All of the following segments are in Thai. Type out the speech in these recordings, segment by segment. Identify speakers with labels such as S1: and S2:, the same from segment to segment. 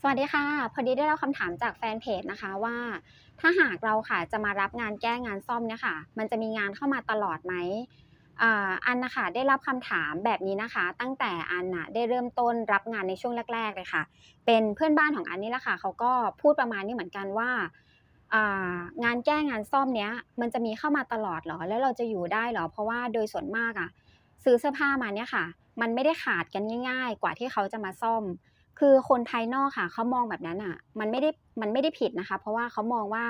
S1: สวัสดีค่ะ พอดีได้รับคำถามจากแฟนเพจนะคะว่า ถ้าหากเราค่ะจะมารับงานแก้งานซ่อมเนี่ยค่ะ มันจะมีงานเข้ามาตลอดไหมอันนะคะได้รับคำถามแบบนี้นะคะ ตั้งแต่อันน่ะได้เริ่มต้นรับงานในช่วงแรก ๆ เลยค่ะ เป็นเพื่อนบ้านของอันนี่แหละค่ะเขาก็พูดประมาณนี้เหมือนกันว่างานแก้งานซ่อมเนี้ยมันจะมีเข้ามาตลอดหรอ แล้วเราจะอยู่ได้หรอ เพราะว่าโดยส่วนมากอะซื้อเสื้อผ้ามาเนี่ยค่ะ มันไม่ได้ขาดกันง่าย ๆ กว่าที่เขาจะมาซ่อม คือคนภายนอกค่ะเขามองแบบนั้นน่ะ มันไม่ได้มันไม่ได้ผิดนะคะ เพราะว่าเขามองว่า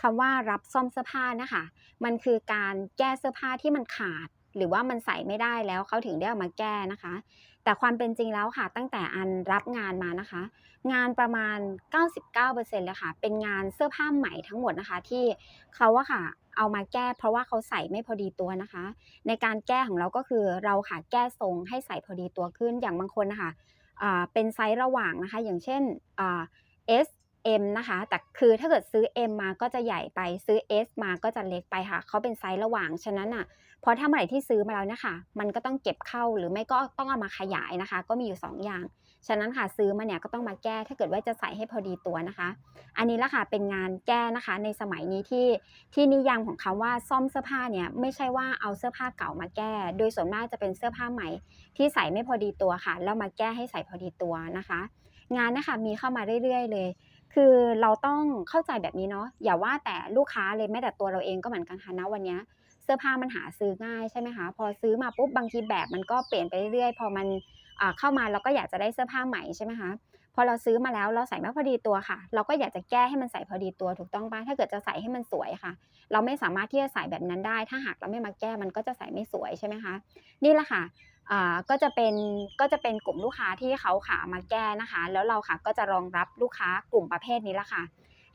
S1: คำว่ารับซ่อมเสื้อผ้านะคะ มันคือการแก้เสื้อผ้าที่มันขาด หรือว่ามันใส่ไม่ได้แล้วเขาถึงได้เอามาแก้นะคะ แต่ความเป็นจริงแล้วค่ะ ตั้งแต่อันรับงานมานะคะ งานประมาณ 99%เลยค่ะ เป็นงานเสื้อผ้าใหม่ทั้งหมดนะคะ ที่เขาอะค่ะเอามาแก้เพราะว่าเขาใส่ไม่พอดีตัวนะคะ ในการแก้ของเราก็คือเราค่ะแก้ทรงให้ใส่พอดีตัวขึ้นอย่างบางคนนะคะ เป็นไซส์ระหว่างนะคะ อย่างเช่น S M นะคะ แต่คือถ้าเกิดซื้อ M มาก็จะใหญ่ไปซื้อ S มาก็จะเล็กไปค่ะ เขาเป็นไซส์ระหว่าง ฉะนั้นน่ะ พอถ้าเมื่อไหร่ที่ซื้อมาแล้วเนี่ยค่ะมันก็ต้องเก็บเข้าหรือไม่ก็ต้องเอามาขยายนะคะ ก็มีอยู่ 2 อย่าง ฉะนั้นค่ะซื้อมาเนี่ยก็ต้องมาแก้ ถ้าเกิดว่าจะใส่ให้พอดีตัวนะคะ อันนี้ละค่ะเป็นงานแก้นะคะ ในสมัยนี้ที่ที่นิยามของคำว่าซ่อมเสื้อผ้าเนี่ยไม่ใช่ว่าเอาเสื้อผ้าเก่ามาแก้ โดยส่วนมากจะเป็นเสื้อผ้าใหม่ ที่ใส่ไม่พอดีตัวค่ะแล้วมาแก้ให้ใส่พอดีตัวนะคะ งานนะคะมีเข้ามาเรื่อย ๆ เลย คือเราต้องเข้าใจแบบนี้เนาะอย่าว่าแต่ลูกค้าเลยแม้แต่ตัวเราเองก็เหมือนกันค่ะณวันนี้เสื้อผ้ามันหาซื้อง่ายใช่ไหมคะพอซื้อมาปุ๊บบางทีแบบมันก็เปลี่ยนไปเรื่อยๆพอมันเข้ามาเราก็อยากจะได้เสื้อผ้าใหม่ใช่ไหมคะ พอเราซื้อมาแล้วเราใส่ไม่พอดีตัวค่ะ เราก็อยากจะแก้ให้มันใส่พอดีตัวถูกต้องปะถ้าเกิดจะใส่ให้มันสวยค่ะ เราไม่สามารถที่จะใส่แบบนั้นได้ ถ้าหากเราไม่มาแก้มันก็จะใส่ไม่สวยใช่ไหมคะ นี่แหละค่ะก็จะเป็นก็จะเป็นกลุ่มลูกค้าที่เขาขามาแก้นะคะ แล้วเราค่ะก็จะรองรับลูกค้ากลุ่มประเภทนี้ละค่ะ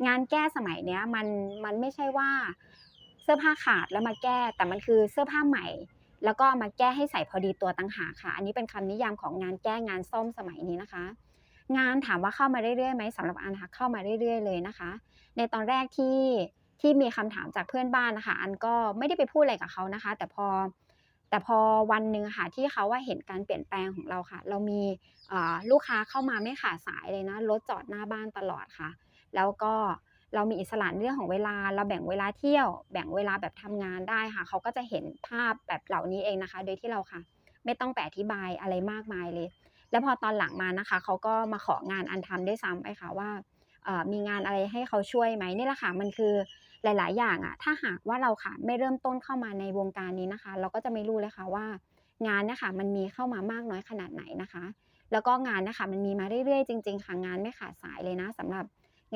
S1: งานแก้สมัยเนี้ยมันมันไม่ใช่ว่าเสื้อผ้าขาดแล้วมาแก้ แต่มันคือเสื้อผ้าใหม่ แล้วก็มาแก้ให้ใส่พอดีตัวต่างหากค่ะ อันนี้เป็นคำนิยามของงานแก้งานซ่อมสมัยนี้นะคะ งานถามว่าเข้ามาเรื่อยๆไหมสำหรับอันค่ะเข้ามาเรื่อยๆ เลยนะคะ ในตอนแรกที่ที่มีคำถามจากเพื่อนบ้านนะคะ อันก็ไม่ได้ไปพูดอะไรกับเขานะคะ แต่พอแต่พอวันหนึ่งค่ะที่เขาว่าเห็นการเปลี่ยนแปลงของเราค่ะ เรามีลูกค้าเข้ามาไม่ขาดสายเลยนะรถจอดหน้าบ้านตลอดค่ะ แล้วก็เรามีอิสระเรื่องของเวลาเราแบ่งเวลาเที่ยว แบ่งเวลาแบบทำงานได้ค่ะ เขาก็จะเห็นภาพแบบเหล่านี้เองนะคะ โดยที่เราค่ะ ไม่ต้องไปอธิบายอะไรมากมายเลย แล้วพอตอนหลังมานะคะเขาก็มาของานอันทำด้ซ้ำไปค่ะว่ามีงานอะไรให้เขาช่วยไหมนี่แหละค่ะมันคือหลาย ๆ อย่างอะถ้าหากว่าเราค่ะไม่เริ่มต้นเข้ามาในวงการนี้นะคะ เราก็จะไม่รู้เลยค่ะว่า งานนี่ยค่ะมันมีเข้ามามากน้อยขนาดไหนนะคะ แล้วก็งานนะคะมันมีมาเรื่อย ๆ จริง ๆ ค่ะงานไม่ขาดสายเลยนะสำหรับ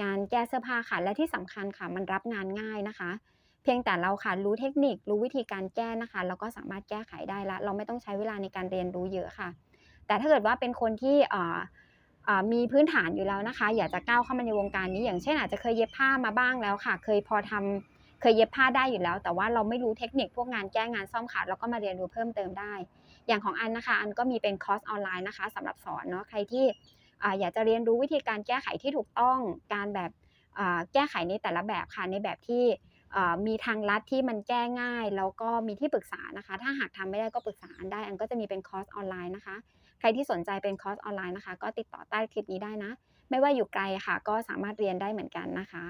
S1: งานแก้เสื้อผ้าค่ะและที่สำคัญค่ะมันรับงานง่ายนะคะ เพียงแต่เราค่ะรู้เทคนิครู้วิธีการแก้นะคะ เราก็สามารถแก้ไขได้ละ เราไม่ต้องใช้เวลาในการเรียนรู้เยอะค่ะ แต่ถ้าเกิดว่าเป็นคนที่มีพื้นฐานอยู่แล้วนะคะ อยากจะก้าวเข้ามาในวงการนี้ อย่างเช่นอาจจะเคยเย็บผ้ามาบ้างแล้วค่ะ เคยพอทำเคยเย็บผ้าได้อยู่แล้ว แต่ว่าเราไม่รู้เทคนิคพวกงานแก้งานซ่อมค่ะเราก็มาเรียนรู้เพิ่มเติมได้ อย่างของอันนะคะ อันก็มีเป็นคอร์สออนไลน์นะคะสำหรับสอนเนาะใครที่อยากจะเรียนรู้วิธีการแก้ไขที่ถูกต้องการแบบแก้ไขในแต่ละแบบค่ะในแบบที่ มีทางลัดที่มันแก้ง่าย แล้วก็มีที่ปรึกษานะคะ ถ้าหากทำไม่ได้ก็ปรึกษาอันได้ อันก็จะมีเป็นคอร์สออนไลน์นะคะ ใครที่สนใจเป็นคอร์สออนไลน์นะคะ ก็ติดต่อใต้คลิปนี้ได้นะ ไม่ว่าอยู่ไกลค่ะ ก็สามารถเรียนได้เหมือนกันนะคะ